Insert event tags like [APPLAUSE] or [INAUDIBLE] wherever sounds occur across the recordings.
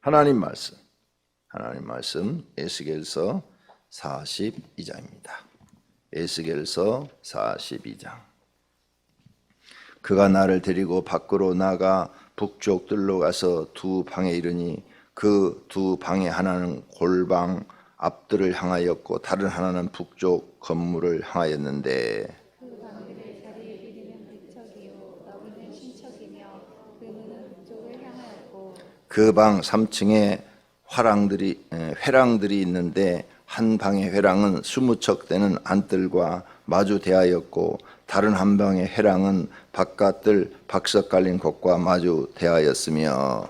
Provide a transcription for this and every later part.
하나님 말씀. 하나님 말씀 에스겔서 42장입니다. 에스겔서 42장. 그가 나를 데리고 밖으로 나가 북쪽 들로 가서 두 방에 이르니 그 두 방에 하나는 골방 앞들을 향하였고 다른 하나는 북쪽 건물을 향하였는데 그 방들의 자리에 이르는 북척이요 너비는 신척이며 그 문은 북쪽을 향하였고 그 방 3층에 화랑들이 에, 회랑들이 있는데 한 방의 회랑은 스무 척 되는 안뜰과 마주 대하였고 다른 한 방의 회랑은 바깥들 박석 깔린 곳과 마주 대하였으며.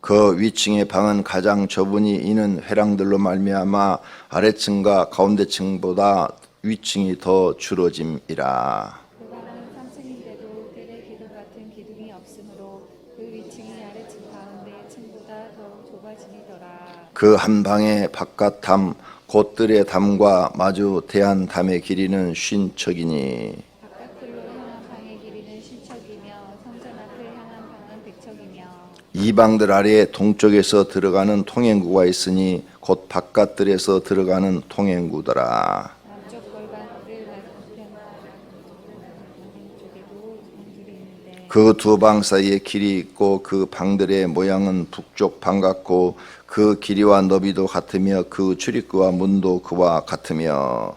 그 위층의 방은 가장 좁으니 이는 회랑들로 말미암아 아래층과 가운데층보다 위층이 더 줄어짐이라. 그 방은 3층인데도 뜰의 기둥 같은 기둥이 없으므로 그한 방의 바깥 담, 곧들의 담과 마주 대한 담의 길이는 쉰 척이니 바깥들로 향한 방의 길이는 신척이며 성전 앞을 향한 방은 백척이며 이 방들 아래에 동쪽에서 들어가는 통행구가 있으니 곧 바깥들에서 들어가는 통행구더라. 남쪽 골반을 왼쪽에도 문들이 있는데 그 두 방 사이에 길이 있고 그 방들의 모양은 북쪽 방 같고 그 길이와 너비도 같으며 그 출입구와 문도 그와 같으며.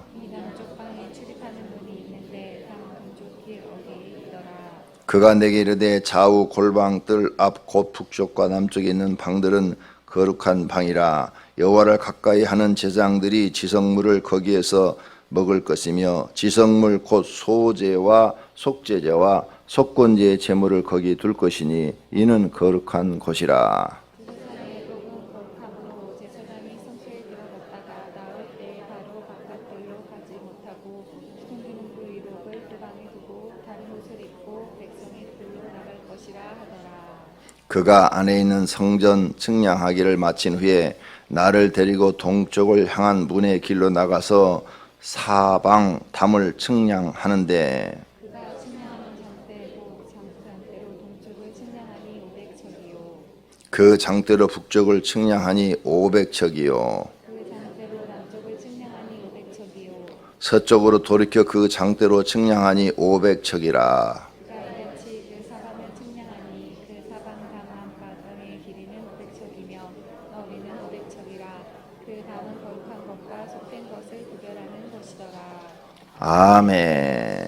그가 내게 이르되 좌우 골방 뜰 앞 곧 북쪽과 남쪽에 있는 방들은 거룩한 방이라. 여호와를 가까이 하는 제장들이 지성물을 거기에서 먹을 것이며 지성물 곧 소제와 속제제와 속건제의 제물을 거기 둘 것이니 이는 거룩한 곳이라. 그가 안에 있는 성전 측량하기를 마친 후에 나를 데리고 동쪽을 향한 문의 길로 나가서 사방 담을 측량하는데 그가 측량하는 장대고 장대로 동쪽을 측량하니 500척이요 그 장대로 북쪽을 측량하니 500척이요 그 장대로 남쪽을 측량하니 500척이요 서쪽으로 돌이켜 그 장대로 측량하니 500척이라 그가 이같이 그 사방을 측량하니 그 사방 담한 바닥의 길이는 500척이며 너비는 500척이라 그 담은 거룩한 것과 속된 것을 구별하는 것이더라 아멘.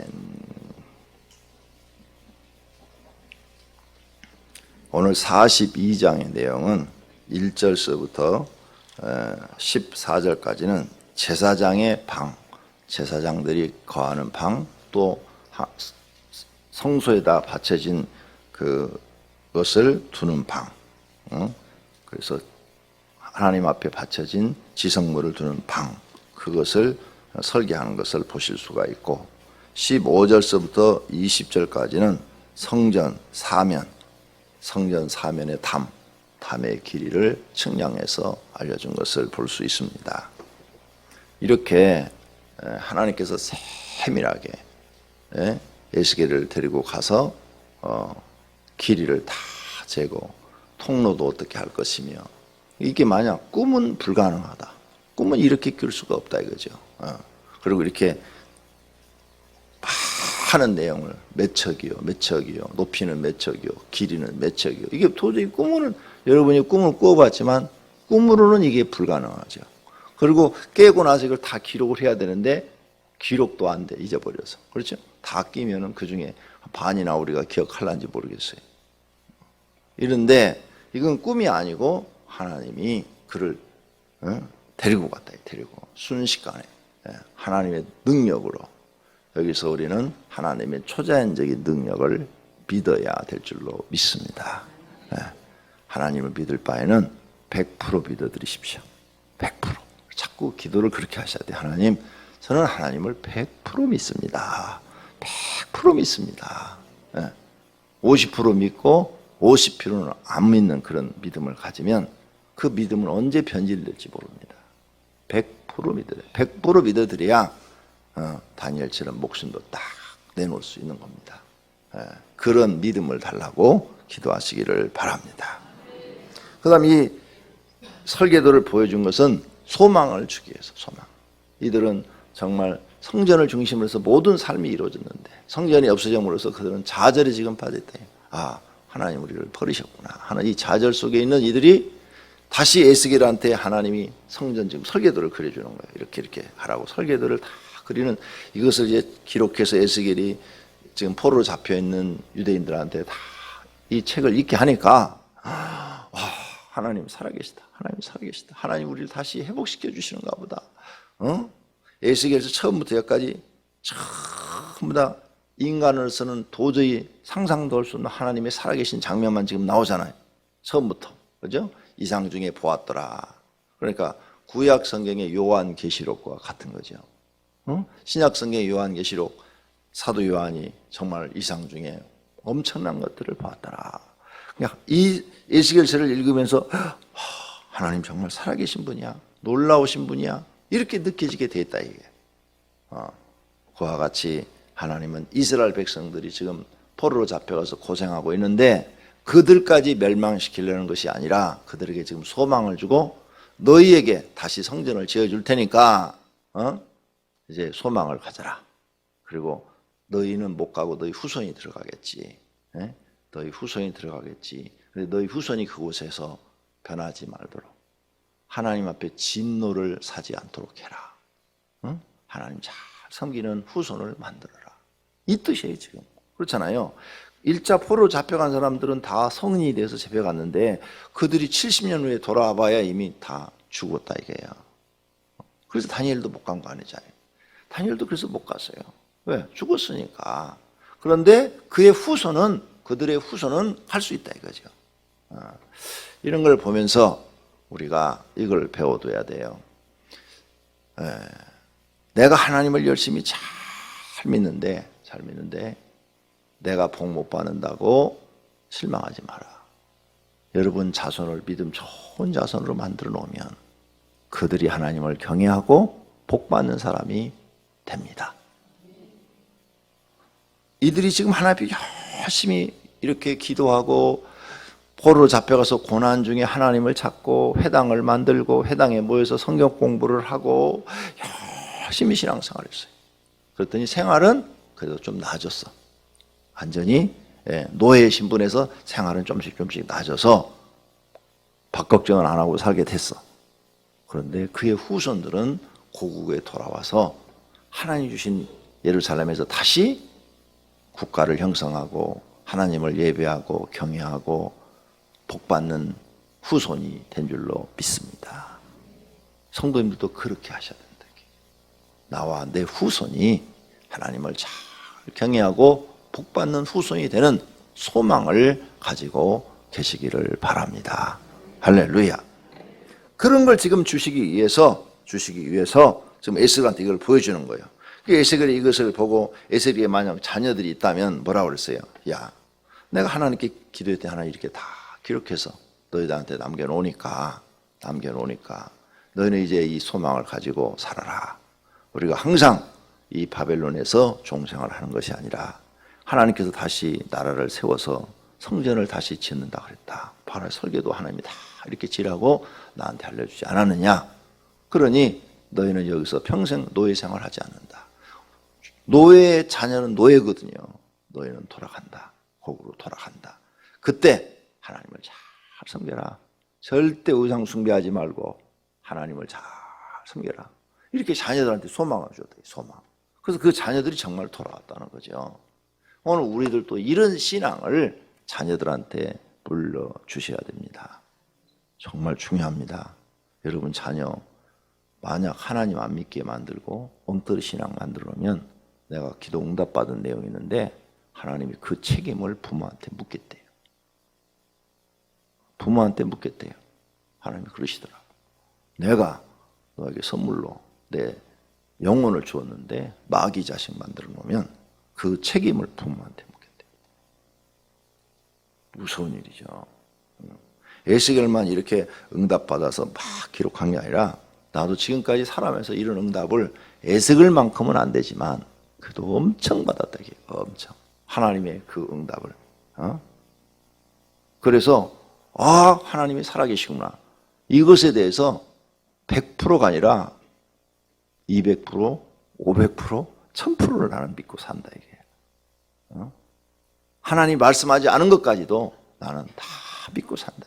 오늘 42장의 내용은 1절서부터 14절까지는 제사장의 방, 제사장들이 거하는 방, 또 하- 성소에다 바쳐진 그것을 두는 방. 응? 그래서 하나님 앞에 바쳐진 지성물을 두는 방 그것을 설계하는 것을 보실 수가 있고 15절서부터 20절까지는 성전 사면 성전 사면의 담 담의 길이를 측량해서 알려준 것을 볼 수 있습니다. 이렇게 에, 하나님께서 세밀하게 예, 에스겔을 데리고 가서 어, 길이를 다 재고 통로도 어떻게 할 것이며 이게 만약 꿈은 불가능하다. 꿈은 이렇게 낄 수가 없다 이거죠. 어. 그리고 이렇게 하는 내용을 몇 척이요, 몇 척이요, 높이는 몇 척이요, 길이는 몇 척이요. 이게 도저히 꿈은 여러분이 꿈을 꾸어봤지만 꿈으로는 이게 불가능하죠. 그리고 깨고 나서 이걸 다 기록을 해야 되는데 기록도 안 돼, 잊어버려서. 그렇죠? 다 끼면은 그 중에 반이나 우리가 기억할란지 모르겠어요. 이런데 이건 꿈이 아니고 하나님이 그를 어? 데리고 갔다, 데리고. 순식간에. 예, 하나님의 능력으로. 여기서 우리는 하나님의 초자연적인 능력을 믿어야 될 줄로 믿습니다. 예, 하나님을 믿을 바에는 100% 믿어드리십시오. 100%. 자꾸 기도를 그렇게 하셔야 돼요. 하나님, 저는 하나님을 100% 믿습니다. 100% 믿습니다. 예. 50% 믿고 50%는 안 믿는 그런 믿음을 가지면 그 믿음은 언제 변질될지 모릅니다. 100% 믿어요. 100% 믿어드려야 어, 다니엘처럼 목숨도 딱 내놓을 수 있는 겁니다. 예, 그런 믿음을 달라고 기도하시기를 바랍니다. 그 다음 이 설계도를 보여준 것은 소망을 주기 위해서 소망. 이들은 정말 성전을 중심으로 해서 모든 삶이 이루어졌는데 성전이 없어짐으로써 그들은 좌절에 지금 빠졌다. 아 하나님 우리를 버리셨구나 하는 이 좌절 속에 있는 이들이 다시 에스겔한테 하나님이 성전 지금 설계도를 그려주는 거예요. 이렇게 이렇게 하라고 설계도를 다 그리는 이것을 이제 기록해서 에스겔이 지금 포로로 잡혀 있는 유대인들한테 다 이 책을 읽게 하니까 와 하나님 살아계시다. 하나님 살아계시다. 하나님 우리를 다시 회복시켜 주시는가 보다. 어? 에스겔에서 처음부터 여기까지 전부 다 인간으로서는 도저히 상상도 할 수 없는 하나님의 살아계신 장면만 지금 나오잖아요. 처음부터. 그죠? 이상 중에 보았더라. 그러니까 구약 성경의 요한 계시록과 같은 거죠. 어? 신약 성경의 요한 계시록 사도 요한이 정말 이상 중에 엄청난 것들을 봤더라. 그냥 이 에스겔서를 읽으면서 하, 하나님 정말 살아계신 분이야. 놀라우신 분이야. 이렇게 느껴지게 됐다 이게. 어, 그와 같이 하나님은 이스라엘 백성들이 지금 포로로 잡혀가서 고생하고 있는데 그들까지 멸망시키려는 것이 아니라 그들에게 지금 소망을 주고 너희에게 다시 성전을 지어줄 테니까 어? 이제 소망을 가져라. 그리고 너희는 못 가고 너희 후손이 들어가겠지. 예? 너희 후손이 들어가겠지. 근데 너희 후손이 그곳에서 변하지 말도록 하나님 앞에 진노를 사지 않도록 해라. 응? 하나님 잘 섬기는 후손을 만들어라. 이 뜻이에요, 지금. 그렇잖아요. 일자 포로 잡혀간 사람들은 다 성인이 돼서 잡혀갔는데 그들이 70년 후에 돌아와 봐야 이미 다 죽었다 이게요. 그래서 다니엘도 못 간 거 아니잖아요. 다니엘도 그래서 못 갔어요. 왜? 죽었으니까. 그런데 그의 후손은 그들의 후손은 할 수 있다 이거죠. 어, 이런 걸 보면서 우리가 이걸 배워둬야 돼요. 에, 내가 하나님을 열심히 잘 믿는데 잘 믿는데 내가 복 못 받는다고 실망하지 마라. 여러분 자손을 믿음 좋은 자손으로 만들어 놓으면 그들이 하나님을 경외하고 복 받는 사람이 됩니다. 이들이 지금 하나님 열심히 이렇게 기도하고 포로로 잡혀가서 고난 중에 하나님을 찾고 회당을 만들고 회당에 모여서 성경 공부를 하고 열심히 신앙생활을 했어요. 그랬더니 생활은 그래도 좀 나아졌어. 완전히 예, 노예 신분에서 생활은 좀씩 좀씩 나아져서 밥 걱정을 안 하고 살게 됐어. 그런데 그의 후손들은 고국에 돌아와서 하나님 주신 예루살렘에서 다시 국가를 형성하고 하나님을 예배하고 경외하고 복받는 후손이 된 줄로 믿습니다. 성도님들도 그렇게 하셔야 된다. 나와 내 후손이 하나님을 잘 경외하고 복받는 후손이 되는 소망을 가지고 계시기를 바랍니다. 할렐루야. 그런 걸 지금 주시기 위해서 주시기 위해서 지금 에스겔한테 이걸 보여주는 거예요. 그 에스겔이 이것을 보고 에스겔에 만약 자녀들이 있다면 뭐라고 그랬어요? 야, 내가 하나님께 기도할 때 하나 이렇게 다 기록해서 너희들한테 남겨놓으니까 남겨놓으니까 너희는 이제 이 소망을 가지고 살아라. 우리가 항상 이 바벨론에서 종생활을 하는 것이 아니라 하나님께서 다시 나라를 세워서 성전을 다시 짓는다 그랬다. 바로 설계도 하나님이 다 이렇게 지라고 나한테 알려주지 않았느냐? 그러니 너희는 여기서 평생 노예 생활하지 않는다. 노예의 자녀는 노예거든요. 너희는 돌아간다. 고국으로 돌아간다. 그때 하나님을 잘 섬겨라. 절대 우상 숭배하지 말고 하나님을 잘 섬겨라. 이렇게 자녀들한테 소망을 줬다. 소망. 그래서 그 자녀들이 정말 돌아왔다는 거죠. 오늘 우리들도 이런 신앙을 자녀들한테 불러 주셔야 됩니다. 정말 중요합니다. 여러분 자녀 만약 하나님 안 믿게 만들고 엉터리 신앙 만들어 놓으면 내가 기도 응답 받은 내용이 있는데 하나님이 그 책임을 부모한테 묻겠대요. 부모한테 묻겠대요. 하나님이 그러시더라. 내가 너에게 선물로 내 영혼을 주었는데 마귀 자식 만들어 놓으면 그 책임을 부모한테 묻겠대요. 무서운 일이죠. 에스겔만 이렇게 응답받아서 막 기록한 게 아니라 나도 지금까지 살아면서 이런 응답을 에스겔만큼은 안 되지만 그도 엄청 받았다 이게 엄청 하나님의 그 응답을. 어? 그래서 아 하나님이 살아계시구나 이것에 대해서 100%가 아니라 200%, 500%, 1000%를 나는 믿고 산다 이게. 어? 하나님 말씀하지 않은 것까지도 나는 다 믿고 산다.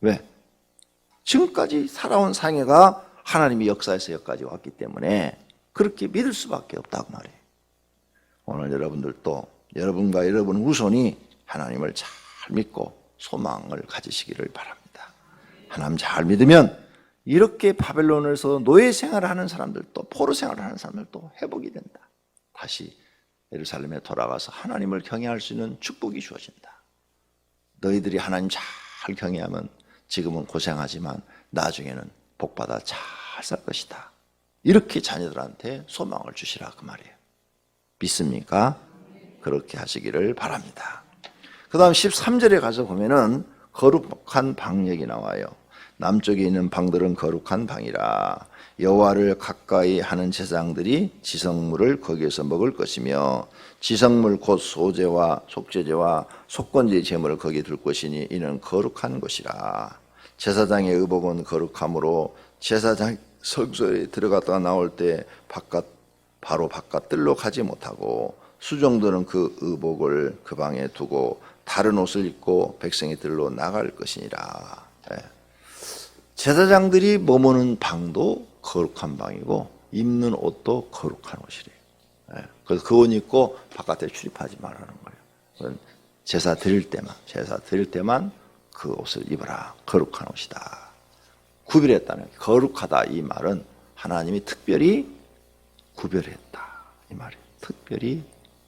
왜? 지금까지 살아온 상해가 하나님이 역사에서 여기까지 왔기 때문에 그렇게 믿을 수밖에 없다고 말해요. 오늘 여러분들도 여러분과 여러분 후손이 하나님을 잘 믿고 소망을 가지시기를 바랍니다. 하나님 잘 믿으면 이렇게 바벨론에서 노예 생활을 하는 사람들도 포로 생활을 하는 사람들도 회복이 된다. 다시 예루살렘에 돌아가서 하나님을 경외할 수 있는 축복이 주어진다. 너희들이 하나님 잘 경외하면 지금은 고생하지만 나중에는 복받아 잘 살 것이다. 이렇게 자녀들한테 소망을 주시라 그 말이에요. 믿습니까? 그렇게 하시기를 바랍니다. 그 다음 13절에 가서 보면은 거룩한 방 얘기 나와요. 남쪽에 있는 방들은 거룩한 방이라 여호와를 가까이 하는 제사장들이 지성물을 거기에서 먹을 것이며 지성물 곧 소제와 속죄제와 속건제 제물을 거기에 둘 것이니 이는 거룩한 것이라 제사장의 의복은 거룩함으로 제사장 성소에 들어갔다가 나올 때 바깥 바로 바깥 뜰로 가지 못하고 수종들은 그 의복을 그 방에 두고 다른 옷을 입고 백성이 들로 나갈 것이니라. 예. 제사장들이 머무는 방도 거룩한 방이고 입는 옷도 거룩한 옷이래요. 예. 그래서 그 옷 입고 바깥에 출입하지 말라는 거예요. 제사 드릴 때만 제사 드릴 때만 그 옷을 입어라. 거룩한 옷이다. 구별했다는 거룩하다 이 말은 하나님이 특별히 구별했다 이 말이에요. 특별히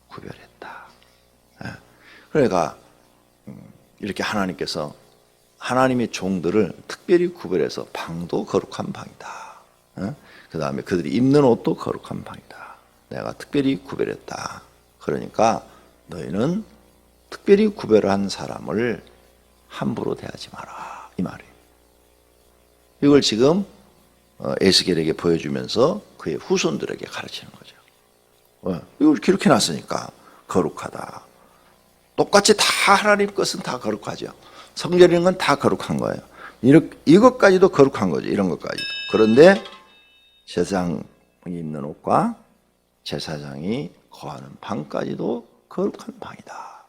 구별했다. 예. 그러니까 음, 이렇게 하나님께서 하나님의 종들을 특별히 구별해서 방도 거룩한 방이다. 그 다음에 그들이 입는 옷도 거룩한 방이다. 내가 특별히 구별했다. 그러니까 너희는 특별히 구별한 사람을 함부로 대하지 마라. 이 말이에요. 이걸 지금 어, 에스겔에게 보여주면서 그의 후손들에게 가르치는 거죠. 어, 이걸 기록해 놨으니까 거룩하다. 똑같이 다 하나님 것은 다 거룩하죠. 성결인 건 다 거룩한 거예요. 이렇게, 이것까지도 거룩한 거죠. 이런 것까지도. 그런데 제사장이 입는 옷과 제사장이 거하는 방까지도 거룩한 방이다.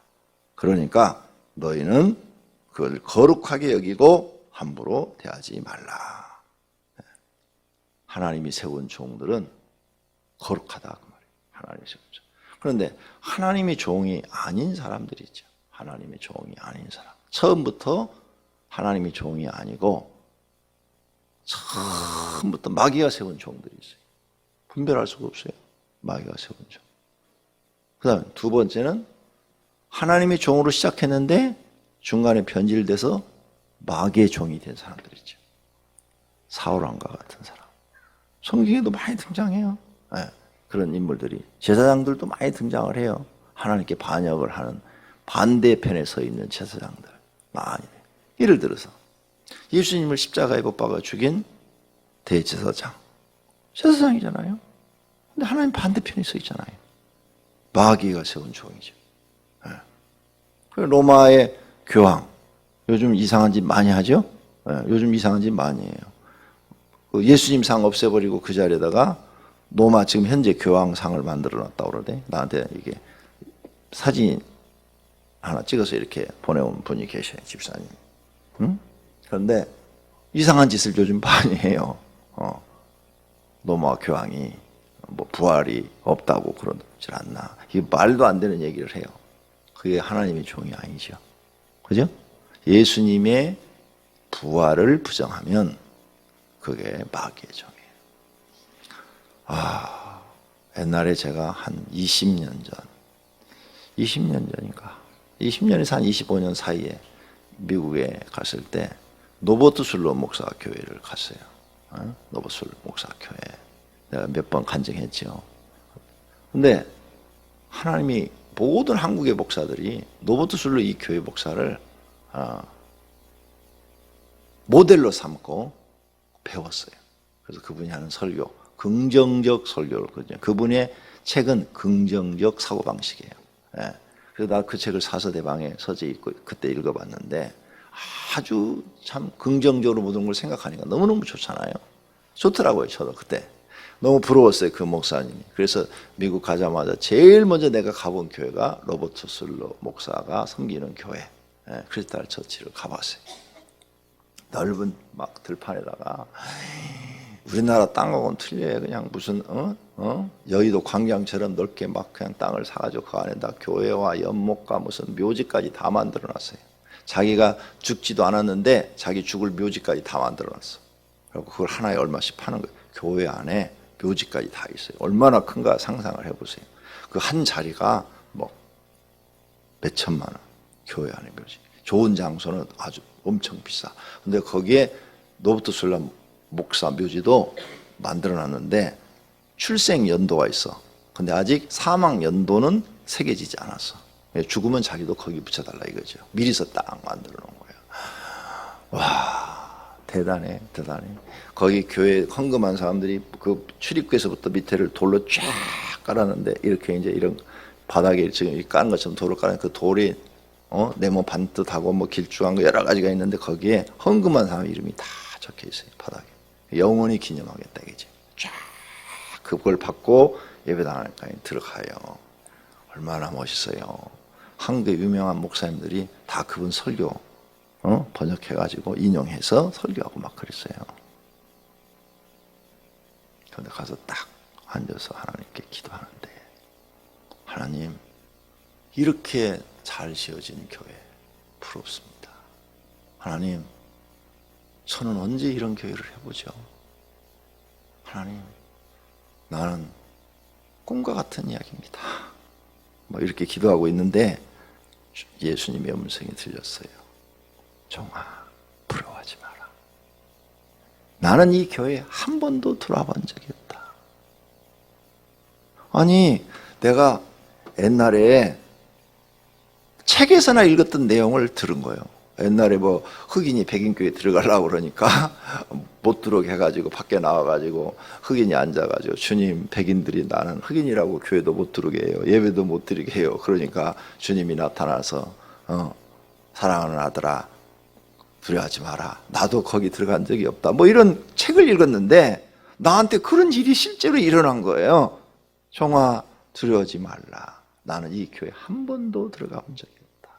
그러니까 너희는 그걸 거룩하게 여기고 함부로 대하지 말라. 하나님이 세운 종들은 거룩하다 그 말이에요. 하나님이 세운 종. 그런데 하나님의 종이 아닌 사람들이 있죠. 하나님의 종이 아닌 사람. 처음부터 하나님의 종이 아니고 처음부터 마귀가 세운 종들이 있어요. 분별할 수가 없어요. 마귀가 세운 종. 그 다음에 두 번째는 하나님의 종으로 시작했는데 중간에 변질돼서 마귀의 종이 된 사람들이죠. 사울왕과 같은 사람. 성경에도 많이 등장해요. 예, 그런 인물들이 제사장들도 많이 등장을 해요. 하나님께 반역을 하는 반대편에 서 있는 제사장들 많이. 예를 들어서 예수님을 십자가에 못 박아 죽인 대제사장, 제사장이잖아요. 근데 하나님 반대편에 서 있잖아요. 마귀가 세운 종이죠. 예. 그 로마의 교황, 요즘 이상한 짓 많이 하죠? 예, 요즘 이상한 짓 많이 해요. 그 예수님 상 없애버리고 그 자리에다가 로마 지금 현재 교황 상을 만들어 놨다고 그러대. 나한테 이게 사진 하나 찍어서 이렇게 보내온 분이 계셔요, 집사님. 응? 그런데 이상한 짓을 요즘 많이 해요. 어. 로마 교황이 뭐 부활이 없다고 그러지 않나. 이 말도 안 되는 얘기를 해요. 그게 하나님의 종이 아니죠. 그죠? 예수님의 부활을 부정하면 그게 마귀의 종이에요. 아, 옛날에 제가 한 20년 전, 20년 전인가, 20년에서 한 25년 사이에 미국에 갔을 때 노버트 술로 목사 교회를 갔어요. 어? 노버트 술 목사 교회. 내가 몇 번 간증했죠. 근데 하나님이 모든 한국의 목사들이 노버트 술로 이 교회 목사를 어, 모델로 삼고 배웠어요. 그래서 그분이 하는 설교, 긍정적 설교를 거든요. 그분의 책은 긍정적 사고 방식이에요. 예. 그래서 나 그 책을 사서 내 방에 서재 있고 그때 읽어봤는데 아주 참 긍정적으로 모든 걸 생각하니까 너무너무 좋잖아요. 좋더라고요, 저도 그때. 너무 부러웠어요, 그 목사님이. 그래서 미국 가자마자 제일 먼저 내가 가본 교회가 로버트 슬로 목사가 섬기는 교회, 예, 크리스탈 처치를 가봤어요. 넓은 막 들판에다가 우리나라 땅하고는 틀려요. 그냥 무슨 어? 어? 여의도 광장처럼 넓게 막 그냥 땅을 사가지고 그 안에다 교회와 연못과 무슨 묘지까지 다 만들어놨어요. 자기가 죽지도 않았는데 자기 죽을 묘지까지 다 만들어놨어. 그리고 그걸 하나에 얼마씩 파는 거예요. 교회 안에 묘지까지 다 있어요. 얼마나 큰가 상상을 해보세요. 그 한 자리가 뭐 몇천만 원. 교회 안에 묘지. 좋은 장소는 아주 엄청 비싸. 근데 거기에 노부트 술람 목사 묘지도 만들어 놨는데 출생 연도가 있어. 근데 아직 사망 연도는 새겨지지 않았어. 죽으면 자기도 거기 붙여달라 이거죠. 미리서 딱 만들어 놓은 거예요. 와, 대단해, 대단해. 거기 교회 헌금한 사람들이 그 출입구에서부터 밑에를 돌로 쫙 깔았는데 이렇게 이제 이런 바닥에 지금 이 까는 것처럼 돌을 까는 그 돌이 어? 네모 반듯하고 뭐 길쭉한 거 여러 가지가 있는데 거기에 헌금한 사람 이름이 다 적혀 있어요 바닥에 영원히 기념하겠다 이게 쫙 그걸 받고 예배당에 들어가요 얼마나 멋있어요 한국의 유명한 목사님들이 다 그분 설교 어? 번역해가지고 인용해서 설교하고 막 그랬어요 그런데 가서 딱 앉아서 하나님께 기도하는데 하나님 이렇게 잘 지어진 교회 부럽습니다. 하나님, 저는 언제 이런 교회를 해보죠? 하나님, 나는 꿈과 같은 이야기입니다. 뭐 이렇게 기도하고 있는데 예수님의 음성이 들렸어요. 종아, 부러워하지 마라. 나는 이 교회에 한 번도 들어와 본 적이 없다. 아니, 내가 옛날에 책에서나 읽었던 내용을 들은 거예요. 옛날에 뭐 흑인이 백인교회 들어가려고 그러니까 [LAUGHS] 못 들어오게 해가지고 밖에 나와가지고 흑인이 앉아가지고 주님 백인들이 나는 흑인이라고 교회도 못 들어오게 해요. 예배도 못 드리게 해요. 그러니까 주님이 나타나서 어, 사랑하는 아들아 두려워하지 마라. 나도 거기 들어간 적이 없다. 뭐 이런 책을 읽었는데 나한테 그런 일이 실제로 일어난 거예요. 종아 두려워하지 말라. 나는 이 교회 한 번도 들어가 본 적이 없다.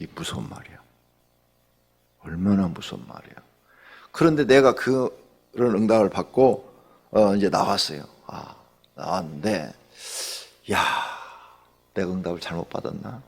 이 무서운 말이야. 얼마나 무서운 말이야. 그런데 내가 그런 응답을 받고 어 이제 나왔어요. 아 나왔는데 야 내가 응답을 잘못 받았나?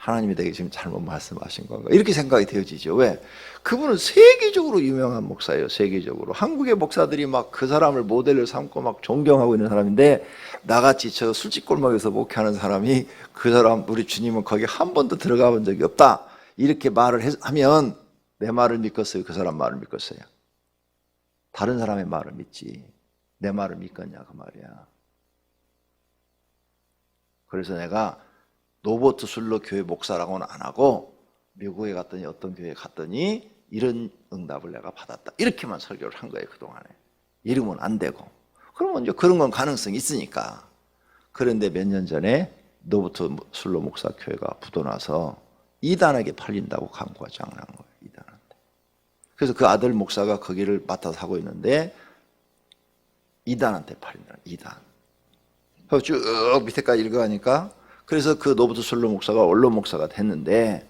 하나님이 내게 지금 잘못 말씀하신 건가? 이렇게 생각이 되어지죠. 왜? 그분은 세계적으로 유명한 목사예요. 세계적으로. 한국의 목사들이 막 그 사람을 모델로 삼고 막 존경하고 있는 사람인데 나같이 저 술집 골목에서 목회하는 사람이 그 사람 우리 주님은 거기 한 번도 들어가 본 적이 없다. 이렇게 말을 해- 하면 내 말을 믿겠어요. 그 사람 말을 믿겠어요. 다른 사람의 말을 믿지. 내 말을 믿겠냐 그 말이야. 그래서 내가 노보트 술로 교회 목사라고는 안 하고 미국에 갔더니 어떤 교회에 갔더니 이런 응답을 내가 받았다. 이렇게만 설교를 한 거예요, 그동안에. 이름은 안 되고. 그러면 이제 그런 건 가능성이 있으니까. 그런데 몇 년 전에 노보트 술로 목사 교회가 부도나서 이단에게 팔린다고 광고가 장난 거예요, 이단한테. 그래서 그 아들 목사가 거기를 맡아서 하고 있는데 이단한테 팔린다, 이단. 쭉 밑에까지 읽어가니까 그래서 그 노부트 솔로 목사가 원로 목사가 됐는데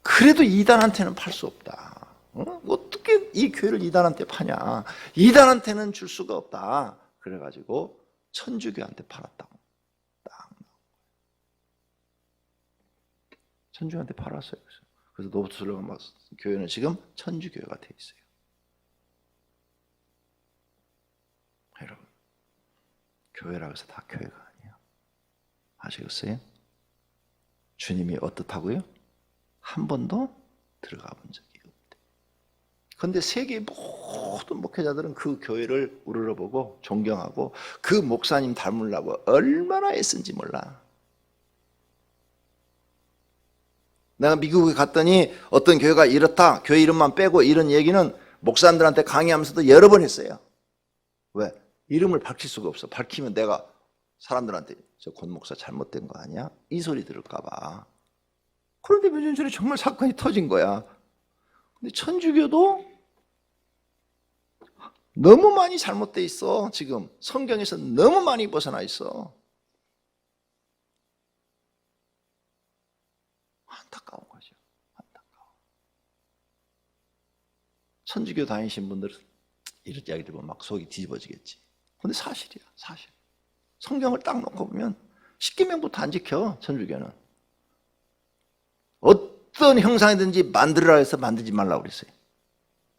그래도 이단한테는 팔 수 없다. 어? 어떻게 이 교회를 이단한테 파냐? 이단한테는 줄 수가 없다. 그래가지고 천주교한테 팔았다고. 딱. 천주교한테 팔았어요. 그래서, 그래서 노부트 솔로 교회는 지금 천주교회가 돼 있어요. 여러분, 교회라고 해서 다 교회가 아시겠어요? 주님이 어떻다고요? 한 번도 들어가 본 적이 없대. 그런데 세계 모든 목회자들은 그 교회를 우러러보고 존경하고 그 목사님 닮으려고 얼마나 애쓴지 몰라. 내가 미국에 갔더니 어떤 교회가 이렇다, 교회 이름만 빼고 이런 얘기는 목사님들한테 강의하면서도 여러 번 했어요. 왜? 이름을 밝힐 수가 없어. 밝히면 내가 사람들한테 저 권 목사 잘못된 거 아니야? 이 소리 들을까 봐. 그런데 몇년 전에 정말 사건이 터진 거야. 근데 천주교도 너무 많이 잘못돼 있어. 지금 성경에서 너무 많이 벗어나 있어. 안타까운 거죠. 안타까워. 천주교 다니신 분들 이런 이야기 들으면 막 속이 뒤집어지겠지. 근데 사실이야, 사실. 성경을 딱 놓고 보면 십계명부터 안 지켜 천주교는. 어떤 형상이든지 만들어라 해서 만들지 말라고 그랬어요.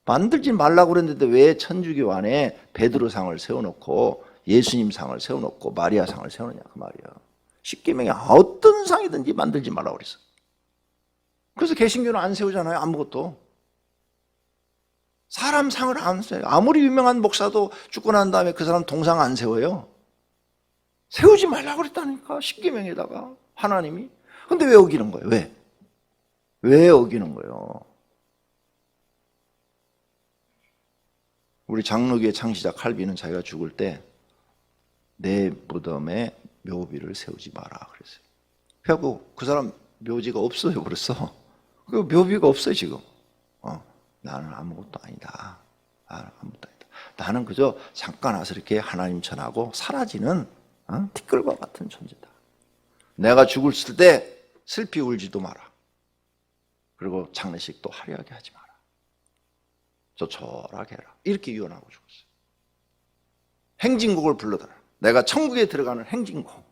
만들지 말라고 그랬는데 왜 천주교 안에 베드로 상을 세워놓고 예수님 상을 세워놓고 마리아 상을 세우느냐 그 말이야. 십계명에 어떤 상이든지 만들지 말라고 그랬어. 그래서 개신교는 안 세우잖아요 아무것도. 사람 상을 안 세요. 아무리 유명한 목사도 죽고 난 다음에 그 사람 동상 안 세워요. 세우지 말라고 그랬다니까 십계명에다가 하나님이. 근데 왜 어기는 거예요? 왜? 왜 어기는 거예요? 우리 장로교의 창시자 칼빈은 자기가 죽을 때 내 무덤에 묘비를 세우지 마라 그랬어요. 그래갖고 그 사람 묘지가 없어요 그랬어. 그 묘비가 없어요 지금. 어, 나는 아무것도 아니다. 나는 아무것도 아니다. 나는 그저 잠깐 와서 이렇게 하나님 전하고 사라지는 어? 티끌과 같은 존재다. 내가 죽을 때 슬피 울지도 마라. 그리고 장례식도 화려하게 하지 마라. 조촐하게 해라. 이렇게 유언하고 죽었어요. 행진곡을 불러더라. 내가 천국에 들어가는 행진곡.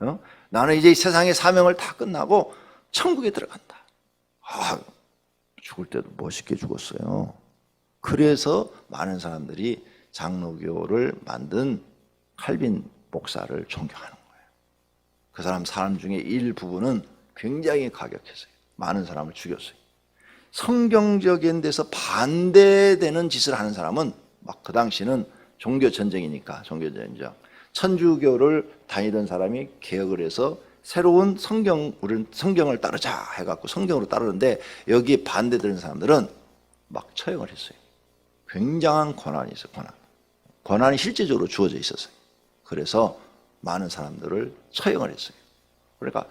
어? 나는 이제 이 세상의 사명을 다 끝나고 천국에 들어간다. 아, 죽을 때도 멋있게 죽었어요. 그래서 많은 사람들이 장로교를 만든 칼빈 목사를 존경하는 거예요. 그 사람 사람 중에 일부분은 굉장히 가격했어요. 많은 사람을 죽였어요. 성경적인 데서 반대되는 짓을 하는 사람은 막 그 당시는 종교 전쟁이니까 종교 전쟁. 천주교를 다니던 사람이 개혁을 해서 새로운 성경 우리는 성경을 따르자 해갖고 성경으로 따르는데 여기에 반대되는 사람들은 막 처형을 했어요. 굉장한 권한이 있어요. 권한. 권한이 실제적으로 주어져 있었어요. 그래서 많은 사람들을 처형을 했어요. 그러니까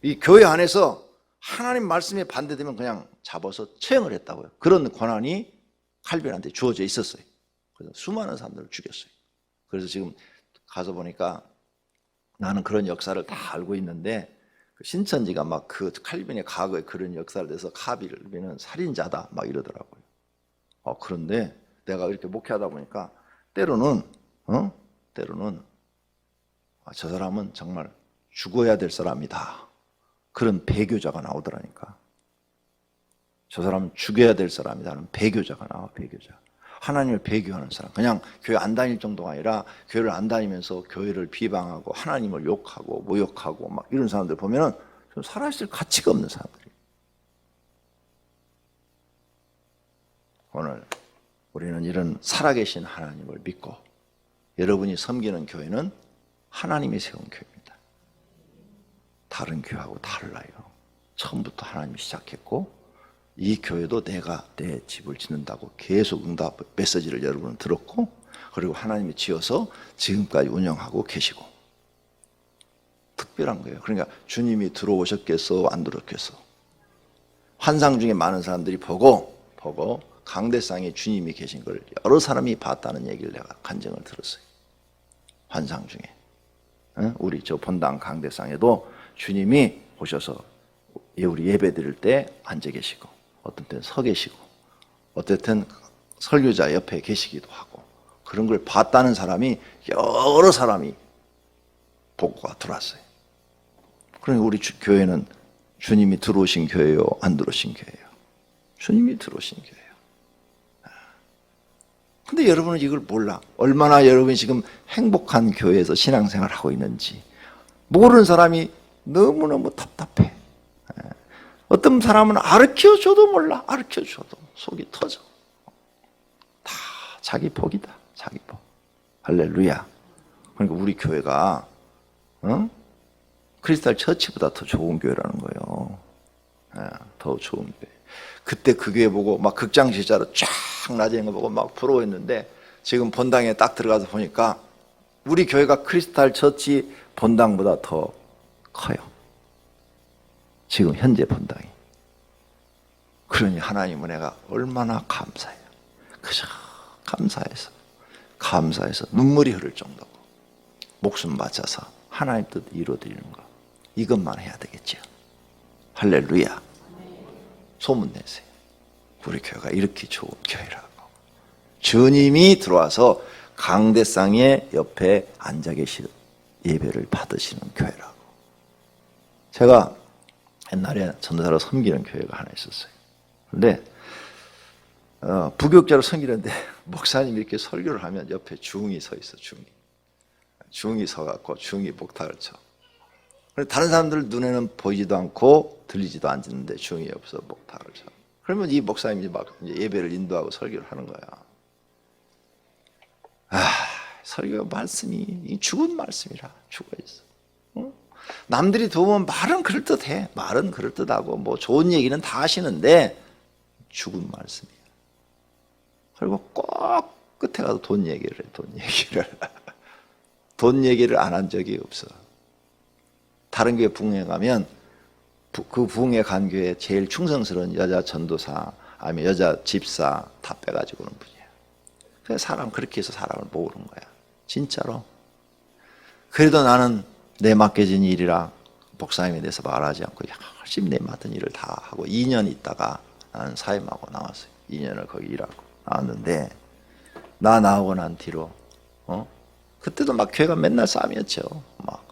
이 교회 안에서 하나님 말씀에 반대되면 그냥 잡아서 처형을 했다고요. 그런 권한이 칼빈한테 주어져 있었어요. 그래서 수많은 사람들을 죽였어요. 그래서 지금 가서 보니까 나는 그런 역사를 다 알고 있는데 그 신천지가 막 그 칼빈의 과거에 그런 역사를 대해서 칼빈은 살인자다 막 이러더라고요. 어, 그런데 내가 이렇게 목회하다 보니까 때로는 어? 때로는 아, 저 사람은 정말 죽어야 될 사람이다. 그런 배교자가 나오더라니까. 저 사람은 죽여야 될 사람이다는 배교자가 나와, 배교자. 하나님을 배교하는 사람. 그냥 교회 안 다닐 정도가 아니라 교회를 안 다니면서 교회를 비방하고 하나님을 욕하고 모욕하고 막 이런 사람들 보면은 좀 살아있을 가치가 없는 사람들이. 오늘 우리는 이런 살아계신 하나님을 믿고 여러분이 섬기는 교회는 하나님이 세운 교회입니다. 다른 교회하고 달라요. 처음부터 하나님이 시작했고 이 교회도 내가 내 집을 짓는다고 계속 응답 메시지를 여러분은 들었고 그리고 하나님이 지어서 지금까지 운영하고 계시고 특별한 거예요. 그러니까 주님이 들어오셨겠어 안 들어오겠어 환상 중에 많은 사람들이 보고 보고 강대상에 주님이 계신 걸 여러 사람이 봤다는 얘기를 내가 간증을 들었어요. 환상 중에 응? 우리 저 본당 강대상에도 주님이 오셔서 우리 예배 드릴 때 앉아 계시고 어떤 때는 서 계시고 어쨌든 설교자 옆에 계시기도 하고 그런 걸 봤다는 사람이 여러 사람이 보고가 들어왔어요. 그러니까 우리 주- 교회는 주님이 들어오신 교회요, 안 들어오신 교회요? 주님이 들어오신 교회요. 아. 근데 여러분은 이걸 몰라. 얼마나 여러분이 지금 행복한 교회에서 신앙생활을 하고 있는지. 모르는 사람이 너무너무 답답해. 예. 어떤 사람은 아르켜 줘도 몰라. 아르켜 줘도 속이 터져. 다 자기 복이다. 자기 복. 할렐루야. 그러니까 우리 교회가 어? 크리스탈 처치보다 더 좋은 교회라는 거예요. 예, 더 좋은 교회. 그때 그 교회 보고 막 극장 제자로 쫙 나지는 거 보고 막 부러워했는데 지금 본당에 딱 들어가서 보니까 우리 교회가 크리스탈 처치 본당보다 더 커요. 지금 현재 본당이. 그러니 하나님 은혜가 얼마나 감사해요. 그저 감사해서 감사해서 눈물이 흐를 정도고 목숨 바쳐서 하나님 뜻 이루어드리는 거 이것만 해야 되겠죠. 할렐루야. 소문 내세요. 우리 교회가 이렇게 좋은 교회라고. 주님이 들어와서 강대상의 옆에 앉아 계시 예배를 받으시는 교회라고. 제가 옛날에 전도사로 섬기는 교회가 하나 있었어요. 근데 어, 부교육자로 섬기는데 [LAUGHS] 목사님이 이렇게 설교를 하면 옆에 중이 서 있어 중이. 중이 서갖고 중이 목탁을 쳐. 다른 사람들 눈에는 보이지도 않고 들리지도 않는데 중이 없어 목탁을 쳐. 그러면 이 목사님이 막 예배를 인도하고 설교를 하는 거야. 아, 설교 말씀이 이 죽은 말씀이라 죽어 있어. 어? 남들이 보면 말은 그럴 듯해. 말은 그럴 듯하고 뭐 좋은 얘기는 다 하시는데 죽은 말씀이야. 그리고 꼭 끝에 가서 돈 얘기를 해. 돈 얘기를. [LAUGHS] 돈 얘기를 안 한 적이 없어. 다른 교회 부흥회 가면 부- 그 부흥회 간 교회 제일 충성스러운 여자 전도사 아니면 여자 집사 다 빼가지고 오는 분이에요. 그래서 사람 그렇게 해서 사람을 모으는 거야. 진짜로. 그래도 나는 내 맡겨진 일이라 목사님에 대해서 말하지 않고 열심히 내 맡은 일을 다 하고 2년 있다가 나는 사임하고 나왔어요. 2년을 거기 일하고 나왔는데 나 나오고 난 뒤로 어? 그때도 막 교회가 맨날 싸움이었죠. 막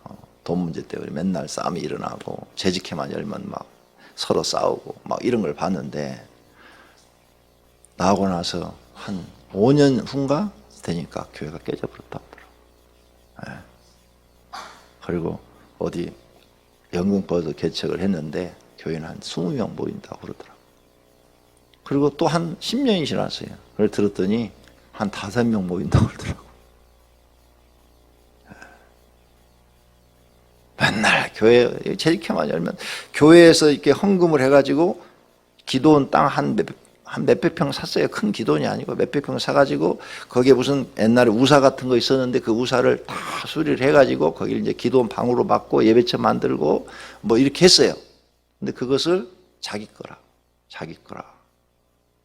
돈 문제 때문에 맨날 싸움이 일어나고 재직회만 열면 막 서로 싸우고 막 이런 걸 봤는데 나오고 나서 한 5년 후인가 되니까 교회가 깨져버렸다 하더라고. 예. 그리고 어디 연금버도 개척을 했는데 교회는 한 20명 모인다고 그러더라고. 그리고 또 한 10년이 지났어요. 그걸 들었더니 한 5명 모인다고 그러더라고. 맨날 교회 재직회만 열면 교회에서 이렇게 헌금을 해가지고 기도원 땅한 몇백 평 샀어요. 큰 기도원이 아니고 몇백 평 사가지고 거기에 무슨 옛날에 우사 같은 거 있었는데 그 우사를 다 수리를 해가지고 거기를 이제 기도원 방으로 받고 예배처 만들고 뭐 이렇게 했어요. 근데 그것을 자기 거라. 자기 거라.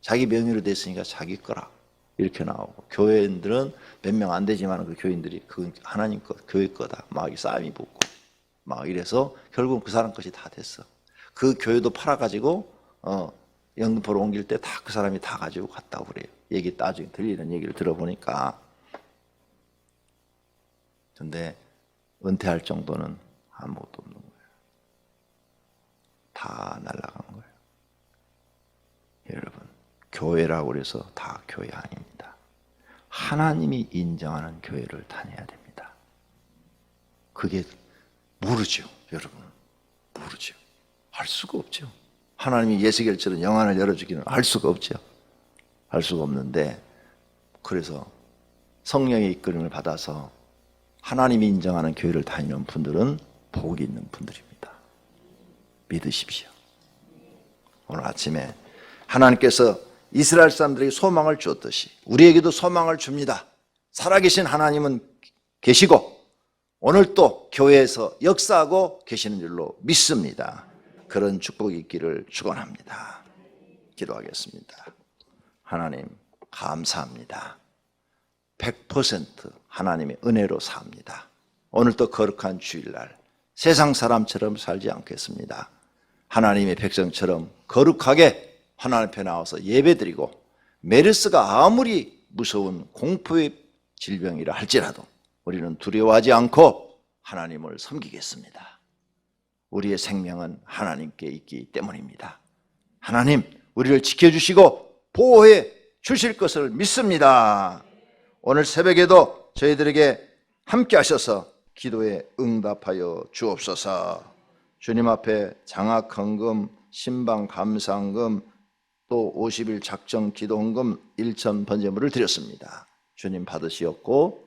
자기 명의로 됐으니까 자기 거라. 이렇게 나오고 교회인들은 몇 명 안 되지만 그 교인들이 그건 하나님 거 교회 거다. 막이 싸움이 붙고 막 이래서 결국 그 사람 것이 다 됐어. 그 교회도 팔아가지고 어 영등포로 옮길 때 다 그 사람이 다 가지고 갔다고 그래요. 얘기 나중에 들리는 얘기를 들어보니까 근데 은퇴할 정도는 아무것도 없는 거예요. 다 날라간 거예요. 여러분 교회라고 그래서 다 교회 아닙니다. 하나님이 인정하는 교회를 다녀야 됩니다. 그게 모르죠, 여러분. 모르죠. 알 수가 없죠. 하나님이 예수결처럼 영안을 열어주기는 알 수가 없죠. 알 수가 없는데, 그래서 성령의 이끌림을 받아서 하나님이 인정하는 교회를 다니는 분들은 복이 있는 분들입니다. 믿으십시오. 오늘 아침에 하나님께서 이스라엘 사람들에게 소망을 주었듯이 우리에게도 소망을 줍니다. 살아계신 하나님은 계시고 오늘 또 교회에서 역사하고 계시는 줄로 믿습니다. 그런 축복이 있기를 축원합니다. 기도하겠습니다. 하나님 감사합니다. 100% 하나님의 은혜로 삽니다. 오늘도 거룩한 주일날 세상 사람처럼 살지 않겠습니다. 하나님의 백성처럼 거룩하게 하나님 앞에 나와서 예배드리고 메르스가 아무리 무서운 공포의 질병이라 할지라도 우리는 두려워하지 않고 하나님을 섬기겠습니다. 우리의 생명은 하나님께 있기 때문입니다. 하나님, 우리를 지켜주시고 보호해 주실 것을 믿습니다. 오늘 새벽에도 저희들에게 함께 하셔서 기도에 응답하여 주옵소서. 주님 앞에 장학 헌금, 신방 감사헌금, 또 50일 작정 기도 헌금 1천 번제물을 드렸습니다. 주님 받으시옵고